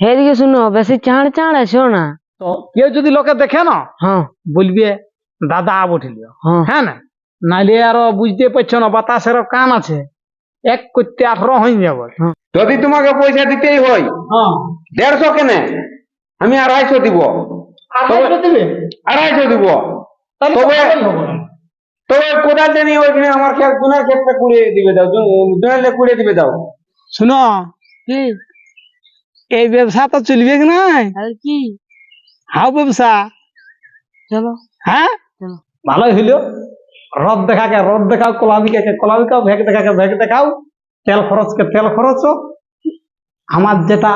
হেদিকে শুনো বেশি চাঁড় চাঁড় আছো না। তো কেউ যদি লোকে দেখে না হ্যাঁ। বলবে দাদা বঠিল হ্যাঁ। হ্যাঁ না? নাইলে আরও বুঝতে পারছ না বাতাসের কান আছে। এক করতে আঠারো হয়ে যাবে। যদি তোমাকে পয়সা দিতেই হয় হ্যাঁ। দেড়শো কেনে? আমি আড়াইশো দিব। আড়াইশো দিবে? তবে-। তবে কোদাল নিয়ে ওইখানে আমার খেত দুনের ক্ষেত্রে কুড়িয়ে দিবে দাও। দুনের কুড়িয়ে দিবে দাও। শুনো কি এই ব্যবসা তো চলবে কি নাই? কি? হাও ব্যবসা। চলো। হ্যাঁ? চলো। ভালোই হইল। রদ দেখাকে রদ দেখাও কলাবিকে কলাবিকাও ভেগ দেখাকে ভেগ দেখাও। তেল খরচকে তেল খরচ আমার যেটা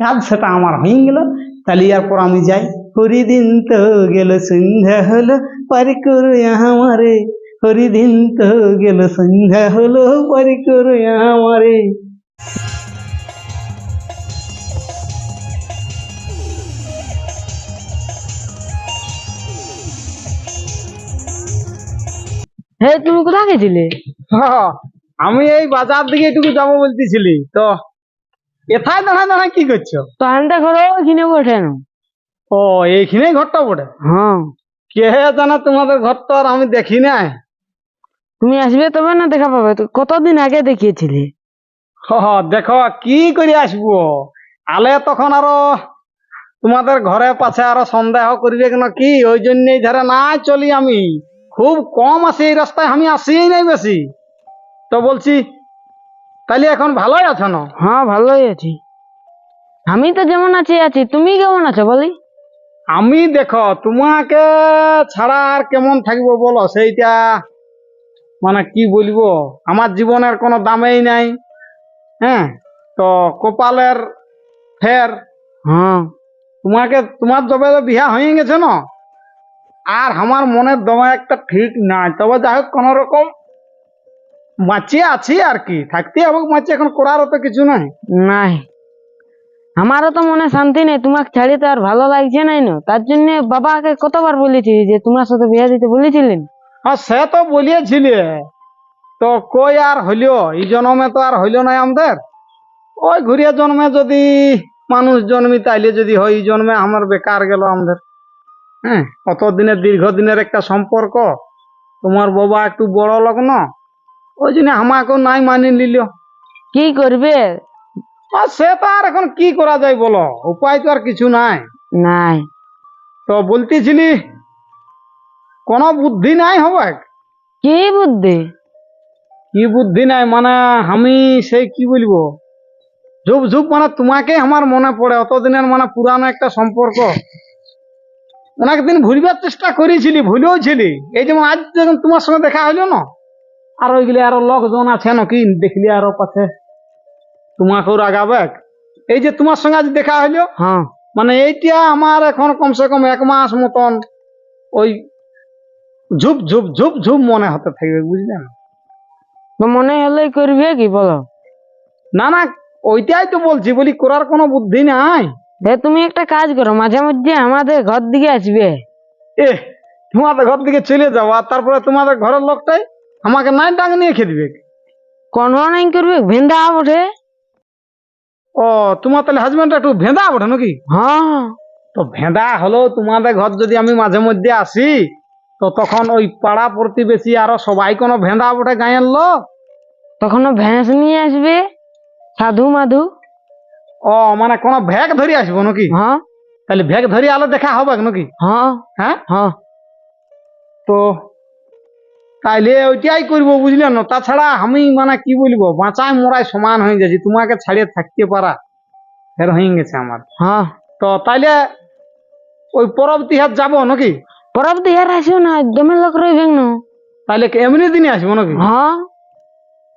কাজ সেটা আমার হয়ে গেল। তাহলে এরপর আমি যাই। হরিদিন তো গেল সন্ধ্যা হলো পারি করো আমারে। হরিদিন তো গেল সন্ধ্যা হলো পারি করো আমারে। হে তুমি কোথায় গেছিলে? আমি এই বাজার দিকে একটু যাব বলতেছিলি। তো এথায় দাঁড়ায় দাঁড়ায় কি করছ? তো আনটা করো ওইখানে বসে ও এইখানেই ঘরটা পড়ে হ্যাঁ। কে জানে তোমাদের ঘর তো আর আমি দেখি নাই। তুমি আসবে তবে না দেখা পাবে? কতদিন আগে দেখিয়েছিলে? হ, দেখো কি করে আসব? আলে তখন আরও তোমাদের ঘরে পাশে আরও সন্দেহ করবে কেন কি? ওই জন্যই ধারে না চলি আমি। খুব কম আসি এই রাস্তায় আমি আসিই নাই বেশি। তো বলছি তাহলে এখন ভালোই আছো না? হ্যাঁ ভালোই আছি। আমি তো যেমন আছি আছি। তুমি কেমন আছো বলি? আমি দেখো তোমাকে ছাড়া আর কেমন থাকব বলো? সেইটা মানে কি বলব? আমার জীবনের কোনো দামেই নাই হ্যাঁ? তো কপালের ফের হ্যাঁ। তোমাকে তোমার তো বিয়া হয়ে গেছে না? আর আমার মনের দমে একটা ঠিক নাই। তবে যাই হোক কোন রকম বাঁচিয়ে আছি আর কি। থাকতে হবে বাঁচিয়ে এখন করারও তো কিছু নাই। নাই। আমারও তো মনে শান্তি নেই তোমাকে ছাড়ি তো আর ভালো লাগছে নাই না। তার জন্য বাবাকে কতবার বলেছি যে তোমার সাথে বিয়ে দিতে বলেছিলেন? হ্যাঁ সে তো বলিয়েছিলে। তো কই আর হইল? এই জন্মে তো আর হইল নাই আমাদের। ওই ঘুরিয়া জন্মে যদি মানুষ জন্মি তাইলে যদি হয় এই জন্মে আমার বেকার গেল আমাদের। হ্যাঁ? অতদিনের দীর্ঘদিনের একটা সম্পর্ক? তোমার বাবা একটু বড় লোক না ওই জন্য আমাকেও নাই মানি নিল। কি করবে? আর সে তো আর এখন কি করা যায় বলো? উপায় তো আর কিছু নাই। নাই। তো বলতেছিলি কোনো বুদ্ধি নাই হবে? কি বুদ্ধি? কি বুদ্ধি নাই? মানে আমি সেই কি বলব? ঝুপ ঝুপ মানে তোমাকে আমার মনে পড়ে। অতদিনের মানে পুরানো একটা সম্পর্ক। অনেক দিন ভুলবার চেষ্টা করেছিলি ভুলেও ছিলি। এই যেমন আজ যখন তোমার সঙ্গে দেখা হইল না আর ওইগুলি আরও লোকজন আছে নাকি দেখলি আরও পাশে তোমাকেও রাগাবে। এই যে তোমার সঙ্গে আজ দেখা হইল হ্যাঁ। মানে এইটা আমার এখন কমসে কম এক মাস মতন ওই ঝুপ ঝুপ ঝুপ ঝুপ মনে হতে থাকবে বুঝলেন তো মনে হলেই করবে কি বলো? না না ওইটাই তো বলছি বলি করার কোনো বুদ্ধি নাই। তুমি একটা কাজ করো মাঝে মধ্যে আমাদের ঘর দিকে আসবে। এ তোমাদের ঘর দিকে চলে যাও আর তারপরে তোমাদের ঘরের লোকটাই আমাকে নাই ডাং নিয়ে খেয়ে দিবে। কোন নাই করবে ভেন্দা ওঠে ও তোমার তাহলে হাজবেন্ড একটু ভেঁদা ওঠে নাকি? হ্যাঁ। তো ভেঁদা হলো তোমাদের ঘর যদি আমি মাঝে মধ্যে আসি তো তখন ওই পাড়া প্রতিবেশী আরও সবাই কোনো ভেঁদা ওঠে গায়ের লোক? তখন ও ভ্যাঁস নিয়ে আসবে সাধু মাধু। ও মানে কোন ভ্যাগ ধরে আসব নাকি? হ্যাঁ। তাহলে ভ্যাগ ধরে আলো দেখা হবে নাকি? হ্যাঁ। হ্যাঁ? হ্যাঁ। তো তাইলে ওইটাই করব বুঝলে না? তাছাড়া আমি মানে কি বলব বাঁচায় মরায় সমান হয়ে গেছি তোমাকে ছাড়িয়ে থাকতে পারা ফের হয়ে গেছে আমার। হ্যাঁ। তো তাইলে ওই পরব তিহার যাব নাকি? পরব দিয়ার আসিও না জমে লোক রইবেন না। তাইলে কি এমনি দিনে আসব নাকি? হ্যাঁ।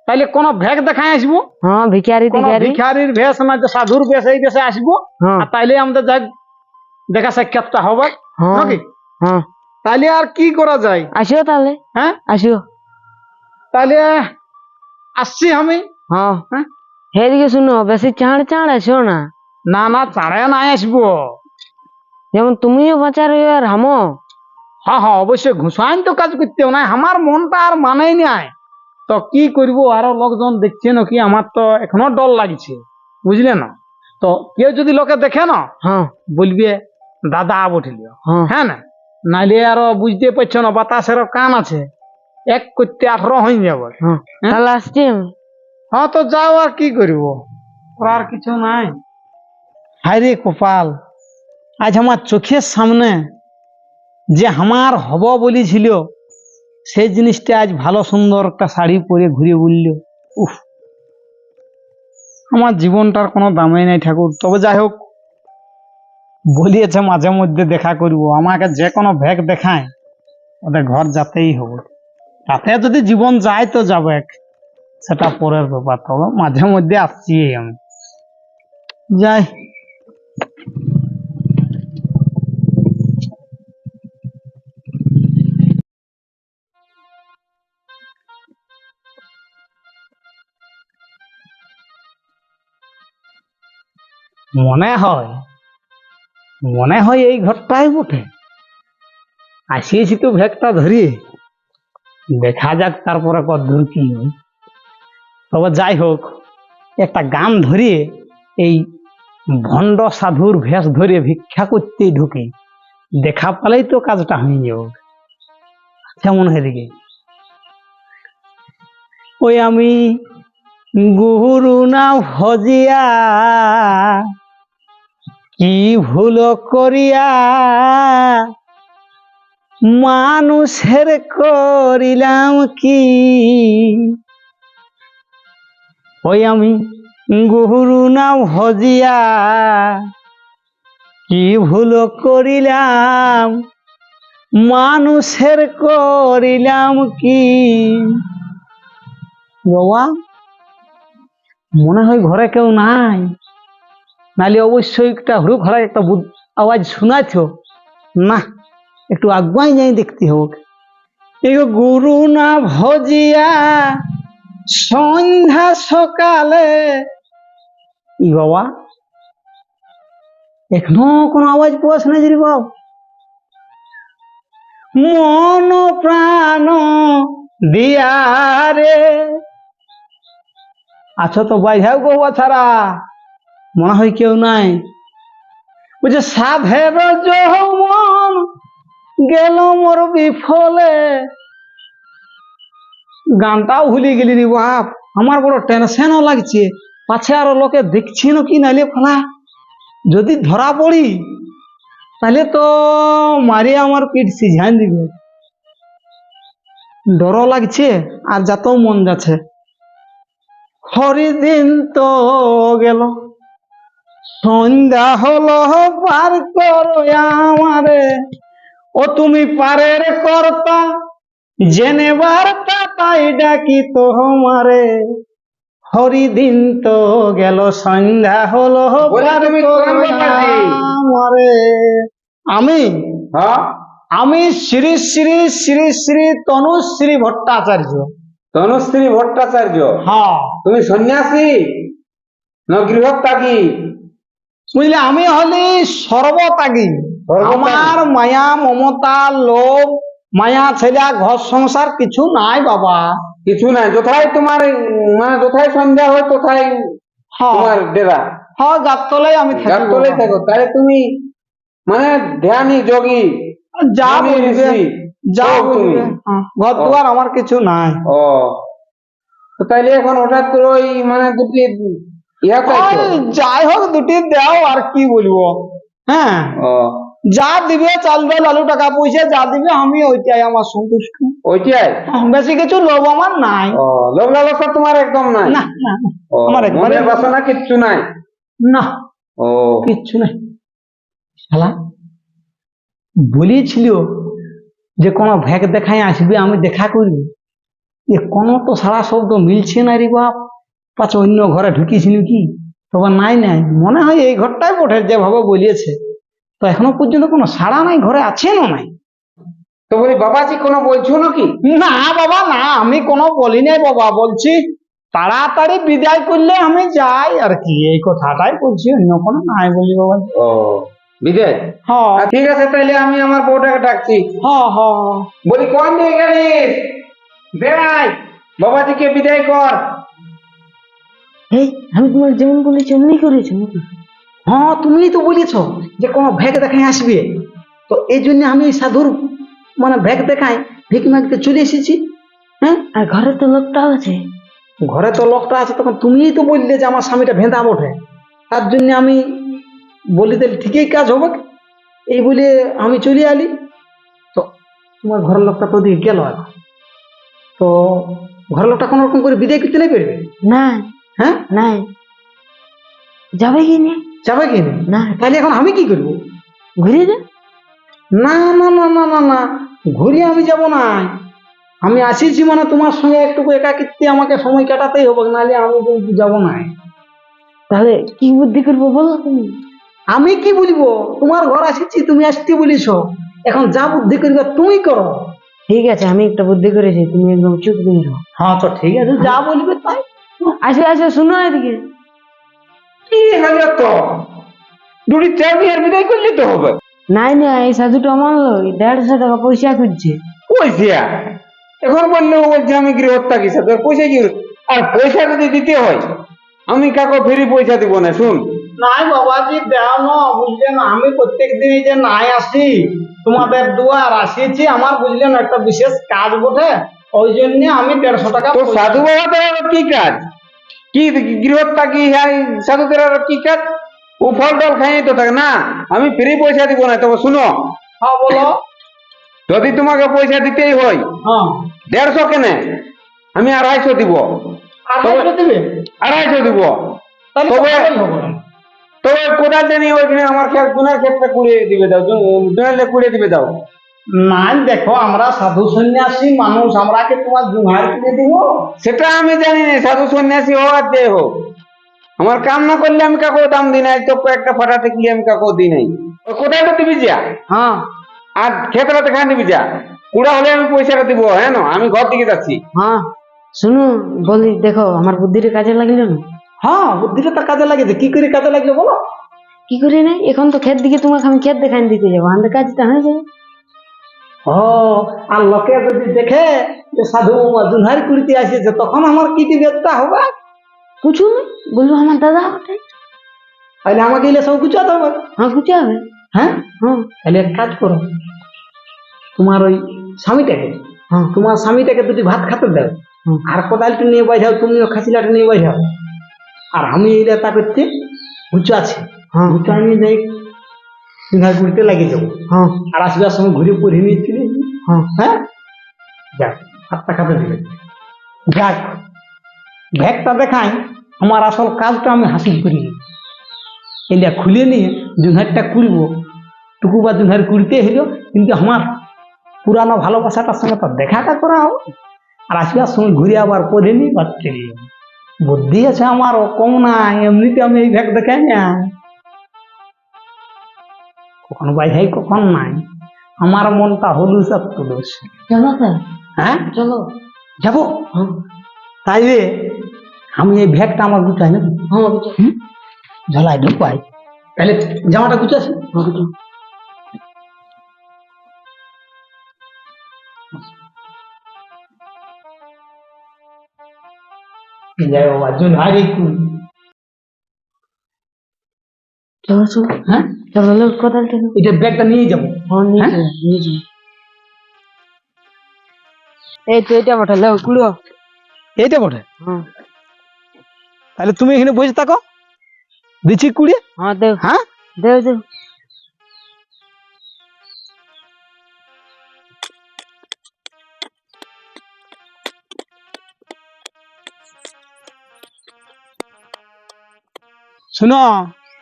তাইলে কোন ভ্যাগ দেখায় আসব? হ্যাঁ ভিখারি টিখারি ভিখারির ভেষ না সাধুর বেশ এই বেশে আসব। হ্যাঁ। আর তাইলে আমাদের যাই দেখা সাক্ষাৎটা হবে। হ্যাঁ। নাকি? হ্যাঁ। তাইলে আর কি করা যায়? আসিও তাহলে। হ্যাঁ? আসিও। তাইলে আসছি আমি। হ্যাঁ। হ্যাঁ? হেদিকে শুনো বেশি চাঁড় চাঁড় আসো না। না না চাঁড়ে নাই আসব। যেমন তুমিও বাঁচা রইবে আর হামো হ্যাঁ হ্যাঁ অবশ্যই ঘুষাইন তো কাজ করতে না আমার মনটা আর মানেই নাই। তো কি করব? আরও লোকজন দেখছে নাকি আমার তো এখনও ডর লাগছে। বুঝলে না? তো কেউ যদি লোকে দেখে না হ্যাঁ। বলবে দাদা বঠিল হ্যাঁ। হ্যাঁ না? নাইলে আরও বুঝতে পারছ না বাতাসের কান আছে। এক করতে আঠারো হয়ে যাবে। হ্যাঁ। আমি হ্যাঁ তো যাও আর কি করব? করার কিছু নাই। হায় রে কপাল। আজ আমার চোখের সামনে যে আমার হব বলেছিল সেই জিনিসটা আজ ভালো সুন্দর একটা শাড়ি পরে ঘুরে বলল, উফ, আমার জীবনটার কোনো দামই নাই ঠাকুর। তবে যাই হোক, বলিয়েছে মাঝে মধ্যে দেখা করব। আমাকে যে কোনো ভ্যাগ দেখায়, ওদের ঘর যাতেই হবে তাতে যদি জীবন যায় তো যাবে, সেটা পরের ব্যাপার। তবে মাঝে মধ্যে আসছি আমি। যাই মনে হয় মনে হয় এই ঘরটাই বটে। আসিয়েছি তো ভ্যাগটা ধরিয়ে। দেখা যাক তারপরে কদ্দূর কি তবে যাই হোক, একটা গান ধরিয়ে, এই ভণ্ড সাধুর ভেষ ধরে ভিক্ষা করতেই ঢুকে। দেখা পালেই তো কাজটা হয়ে যাবে। আচ্ছা মনে হয় দিকে ওই আমি গুরু না ভজিয়া কি ভুল করিয়া মানুষের করিলাম কি? ওই আমি গুরু না ভজিয়া কি ভুল করিলাম? মানুষের করিলাম কি? বাবা, মনে হয় ঘরে কেউ নাই। নালে অবশ্যই একটা হরা একটা আওয়াজ শোনাছ না, একটু আগুয়াই যাই দেখতে হোক। এগো গুরু না ভজিয়া, সন্ধ্যা সকালে। ই বাবা, এখনও কোনো আওয়াজ পাওয়াস না যদি বাব মন প্রাণ দিয়ারে আছো তো বাইহাও গো ছাড়া। মনে হয় কেউ নাই। বুঝে সাধের যৌবন গেল মোর বিফলে। গানটাও ভুলে গেলি রে বাপ, আমার বড় টেনশনও লাগছে। পাছে আরও লোকে দেখছি না কি নাইলে ফলা? যদি ধরা পড়ি, তাহলে তো মারি আমার পিঠ সিঝাই দিবে। ডরও লাগছে আর যাতেও মন যাচ্ছে। হরিদিন তো গেল। সন্ধ্যা হলো পার করো আমারে। ও তুমি পারের কর্তা জেনে বার্তা তাই ডাকি তোমারে। হরিদিন তো গেল সন্ধ্যা হলো? আমারে। আমি হ্যাঁ? আমি শ্রী শ্রী শ্রী শ্রী তনুশ্রী ভট্টাচার্য। তনুশ্রী ভট্টাচার্য? হ্যাঁ। তুমি সন্ন্যাসী? না গৃহত্যাগী বুঝলে আমি হলি সর্বত্যাগী। আমার মায়া মমতা লোভ মায়া ছেলে ঘর সংসার কিছু নাই বাবা। কিছু নাই যথাই তোমার মানে যথাই সন্ধ্যা হয় তথাই হ্যাঁ। তোমার ডেরা। হ্যাঁ আমি থাকি তাহলে তুমি মানে ধ্যানী যোগী যা বলবে যা। বলবে হ্যাঁ, ঘর দুয়ার আমার কিছু নাই। ও। তাইলে এখন হঠাৎ করে ওই মানে দুটি যাই হোক দুটি দাও আর কি বলব? হ্যাঁ? যা দিবে চাল ডাল আলু টাকা পয়সা যা দিবে আমি ওইটাই আমার সন্তুষ্ট। ওইটাই? হ্যাঁ, বেশি কিছু লোভ আমার নাই। লোভ লালসা তোমার একদম নাই? না আমার একবারে বাসনা কিচ্ছু নাই? না ও। কিচ্ছু নাই। শালা বলেছিল যে কোনো ভ্যাক দেখায় আসবে আমি দেখা করবি এ কোনো তো সারা শব্দ মিলছে না রে বাপ। পাচ্ছে অন্য ঘরে ঢুকিয়েছিল কি? তবে নাই নাই। মনে হয় এই ঘরটাই বটে যেভাবে বলিয়েছে। তো এখনও পর্যন্ত কোনো সাড়া নাই ঘরে আছে না নাই। তো বলি বাবাজি কোনো বলছো নাকি না বাবা না আমি কোনো বলি নাই বাবা বলছি তাড়াতাড়ি বিদায় করলে আমি যাই। আর কি এই কথাটাই বলছি অন্য কোনো নাই বলি বাবা। ও বিদেশ হ্যাঁ ঠিক আছে তাইলে আমি আমার বউটাকে ডাকছি। হ্যাঁ হ্যাঁ বলি কোন দিয়ে গেলিস? বেড়াই। বাবাজিকে বিদায় কর। এই আমি তোমার যেমন বলেছি অমনি করেছ হ্যাঁ তুমিই তো বলেছ যে কোনো ভ্যাগ দেখাই আসবে। তো এই জন্য আমি সাধুর মানে ভ্যাগ দেখাই ভিক মাগতে চলে এসেছি। হ্যাঁ? আর ঘরে তো লোকটাও আছে। ঘরে তো লোকটা আছে তখন তুমিই তো বললে যে আমার স্বামীটা ভেঁদা বটে। তার জন্য আমি বলি তাহলে ঠিকই কাজ হবে। এই বলে আমি চলে আলি তো তোমার ঘরের লোকটা তো গেল এখন। তো ঘরের লোকটা কোনো রকম করে বিদায় করতে নাই পারবে? না। হ্যাঁ? নাই। যাবে কি যাবে কি না? না। তাহলে এখন আমি কি করব? ঘুরে যা না না না না না না। ঘুরে আমি যাব না। আমি আসিছি মানে তোমার সঙ্গে একটু একাকিত্বে আমাকে সময় কাটাতেই হবে নাহলে আমি কিন্তু যাব না। তাহলে কি বুদ্ধি করব বলো তুমি? আমি কি বলব? তোমার ঘর আসিছি তুমি আসতে বলিছ। এখন যা বুদ্ধি করবে তুমি করো। ঠিক আছে আমি একটা বুদ্ধি করেছি তুমি একদম চুপ দিয়ে হ্যাঁ তো ঠিক আছে যা বলবে তাই আসবে আসবে শুনো এদিকে। কি হলো তো? দুটি চার বিয়ার বিদায় করলে তো হবে। নাই না এই সাধুটা মানলো দেড়শো টাকা পয়সা খুঁজছে। পয়সা? এখন বললে বলছে আমি গৃহস্থা কিসে তোর পয়সা কি? আর পয়সা যদি দিতে হয় আমি কাকো ফ্রি পয়সা দিব না শুন। নাই বাবাজি দেও না বুঝলেন আমি প্রত্যেক দিনই যে নাই আসি তোমাদের দুয়ার আসিয়েছি আমার বুঝলেন একটা বিশেষ কাজ বটে। ওই জন্য আমি দেড়শো টাকা তো সাধু বাবা কি কাজ? কি গৃহস্থা কি হ্যাঁ সাধুদের আর কি কাজ? ও ফল টল খাই তো থাকে না? আমি ফ্রি পয়সা দিব না তবে শুনো। হ্যাঁ বলো। যদি তোমাকে পয়সা দিতেই হয় হ্যাঁ। দেড়শো কেনে আমি আড়াইশো দিব। আড়াইশো দেবে? তবে-। তবে কোদাল জানি ওইখানে আমার দুনার ক্ষেত্রে কুড়িয়ে দিবে দাও দুনালে কুড়িয়ে দিবে দাও। না দেখো আমরা সাধু সন্ন্যাসী মানুষ আমরা কি তোমার জুহার কিনে দিব? সেটা আমি জানি না সাধু সন্ন্যাসী হোক আর যে হোক আমার কাম না করলে আমি কাকো দাম দিই নাই তো কয়েকটা ফাটা টিকলি আমি কাকো দিই নাই। ওই কোদালটা দিবি যা? হ্যাঁ। আর ক্ষেতটা দেখা দিবি যা। কুড়া হলে আমি পয়সাটা দিব হ্যাঁ না? আমি ঘর দিকে যাচ্ছি। হ্যাঁ। শুনো বলি দেখো আমার বুদ্ধিটা কাজে লাগল না? হ্যাঁ বুদ্ধিটা তো কাজে লাগেছে কি করে কাজে লাগল বলো? কি করে নাই? এখন তো ক্ষেত দিকে তোমাকে আমি ক্ষেত দেখান দিতে যাব। আমাদের কাজটা হয়ে যাবে। ও আর লোকে যদি দেখে যে সাধু জুনহারি কুড়িতে আসিছে তখন আমার কি দিবেটা হবে? কিছু না বলব আমার দাদা ওঠে তাহলে আমাকে এলে সব কিছু হবে। হ্যাঁ কিছু হবে হ্যাঁ? হ্যাঁ। তাহলে এক কাজ করো তোমার ওই স্বামীটাকে হ্যাঁ। তোমার স্বামীটাকে দুটি ভাত খাতে দাও হুম। আর কোদালটা নিয়ে বাজাও তুমিও খাসিলাটা নিয়ে বাজাও আর আমি এইটা তা করতে আছে হ্যাঁ। উঁচু আমি যাই জুনহারি কুড়িতে লাগিয়ে যাব হ্যাঁ। আর আসবার সময় ঘুরে পড়ে নিয়ে চলে। হ্যাঁ। হ্যাঁ? যাক হাতটা খাতে দিবে যাক ব্যাগটা দেখাই আমার আসল কাজটা আমি হাসিল করি এটা খুলে নিয়ে জুনহারটা কুড়ব। টুকু বা জুনহার কুড়তে হইল কিন্তু আমার পুরানো ভালোবাসাটার সঙ্গে তো দেখাটা করা হবে। আর আসবার সময় ঘুরে আবার পরে নি বা। বুদ্ধি আছে আমারও কম নাই এমনিতে আমি এই ব্যাগ দেখাই না। কখন? বাইহাই কখন নাই? আমার মনটা হলুস আর তুলুস হ্যাঁ? চলো যাব? হ্যাঁ। তাইলে আমি এই ব্যাগটা আমার নেব। হ্যাঁ বুঝো ঢুকাই তাহলে জামাটা গুছাছি হ্যাঁ যাই বাবা জুনহারি কুল চলো চলো হ্যাঁ? এটা ব্যাগটা নিয়ে যাব। হ্যাঁ হ্যাঁ? চলো নিয়ে চলো। এই তো এটা বটে লো কুড়ো এইটা বটে? তাহলে তুমি এখানে বসে থাকো। দিচ্ছি কুড়ি। হ্যাঁ দেও। হ্যাঁ? দেও দেও। শুনো।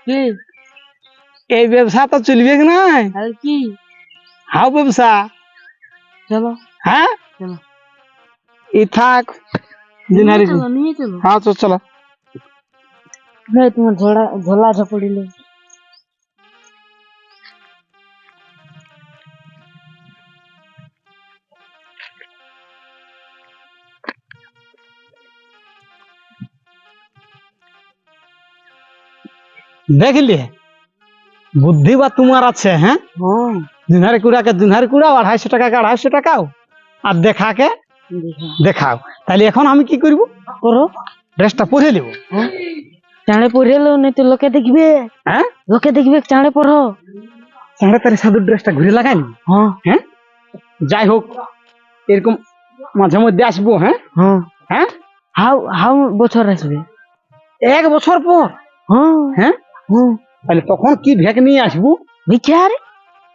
কি? এই ব্যবসা তো চলবে কি নাই আর কি হাও ব্যবসা চলো হ্যাঁ চলো ই থাক জুনহারি নিয়ে চলো নিয়ে চলো হ্যাঁ তো চলো ভাই তোমার ঝোলা ঝোলা ঝপড়িলে দেখলি বুদ্ধি বা তোমার আছে হ্যাঁ? হ্যাঁ। জুনহারি কুড়াকে জুনহারি কুড়াও আড়াইশো টাকাকে আড়াইশো টাকাও। আর দেখাকে দেখো দেখাও। তাহলে এখন আমি কি করব? করো। ড্রেসটা পরে নেব। হ্যাঁ। চাঁড়ে পড়ে এলো নাই তো লোকে দেখবে। হ্যাঁ? লোকে দেখবে চাঁড়ে পড়ো সাড়ে তারি সাধুর ড্রেসটা ঘুরে লাগাই হ্যাঁ। হ্যাঁ? যাই হোক এরকম মাঝে মধ্যে আসব হ্যাঁ? হ্যাঁ। হাউ হাউ বছর আসবে? এক বছর পর? হ্যাঁ? হ্যাঁ। তাহলে তখন কি ভ্যাক নিয়ে আসব? ভিক্ষারি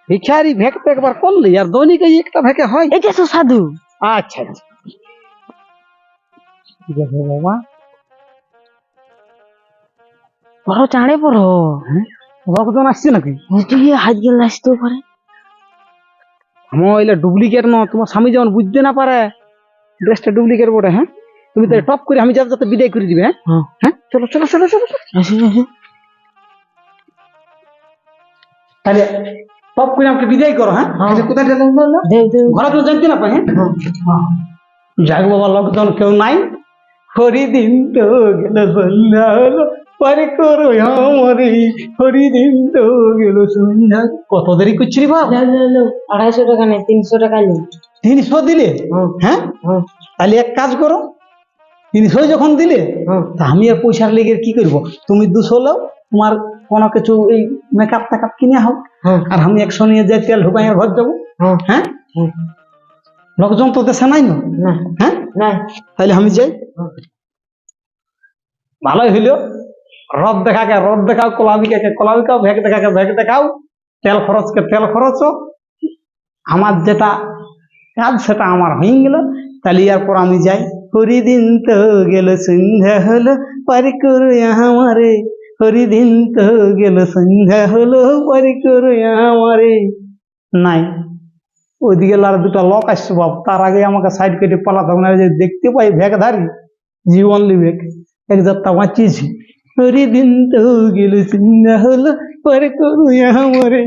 ভিখারি ভ্যাক তো একবার করলি আর দৈনিক এই একটা ভ্যাকে হয়। এটা তো সাধু। আচ্ছা আচ্ছা। ঠিক আছে বাবা? পড়ো চাঁড়ে পড়ো। লোকজন আসছে নাকি? তুই হাত গেল আসতেও পারে। আমার ওইলে ডুপ্লিকেট ন তোমার স্বামী যেমন বুঝতে না পারে ড্রেসটা ডুপ্লিকেট বটে হ্যাঁ? তুমি তো টপ করে আমি যাতে যাতে বিদায় করে দিবে হ্যাঁ? হ্যাঁ। হ্যাঁ? চলো চলো চলো চলো তাহলে টপ করে আমাকে বিদায় করো হ্যাঁ? হ্যাঁ। কোথায় ঘরে তো জানতে না পাই হ্যাঁ? যাক বাবা লোকজন কেউ নাই। হরিদিন তো গেল সন্ধ্যা পরে করো আমারে। হরিদিন তো গেল সন্ধ্যা কত দেরি করছি রে বাবা। আড়াইশো টাকা নেই তিনশো টাকা নেই। তিনশো দিলে? হ্যাঁ হ্যাঁ? হ্যাঁ তাহলে এক কাজ করো তিনশো যখন দিলে তা আমি আর পয়সার লেগে কি করব? তুমি দুশো লাও তোমার কোনো কিছু এই মেকআপ টেকআপ কিনে হোক আর আমি একশো নিয়ে যাই তেল ঢুকাই আর ঘর যাব। হ্যাঁ। লোকজন তো দেশে নাই না। হ্যাঁ? তাহলে আমি যাই। ভালোই হইল। রদ দেখাকে রদ দেখাও কলাবিকাকে কলাবিকাও ভেগ দেখাকে ভেগ দেখাও। তেল খরচকে তেল খরচ আমার যেটা কাজ সেটা আমার হয়ে গেল। তাহলে এরপর আমি যাই। হরিদিন তো গেল সন্ধ্যা হলো পারি করো আমারে হরিদিন তো গেল সন্ধ্যা হলো পারি করো আমারে নাই ওইদিকে আর দুটো লোক আসছে বাপ তার আগে আমাকে সাইড কেটে পালাতে হবে না যে দেখতে পাই ভ্যাগ ধারি জীবন লিবেক এক যাত্রা বাঁচিয়েছি হরিদিন তো গেল সন্ধ্যা হলো পরে করো আমারে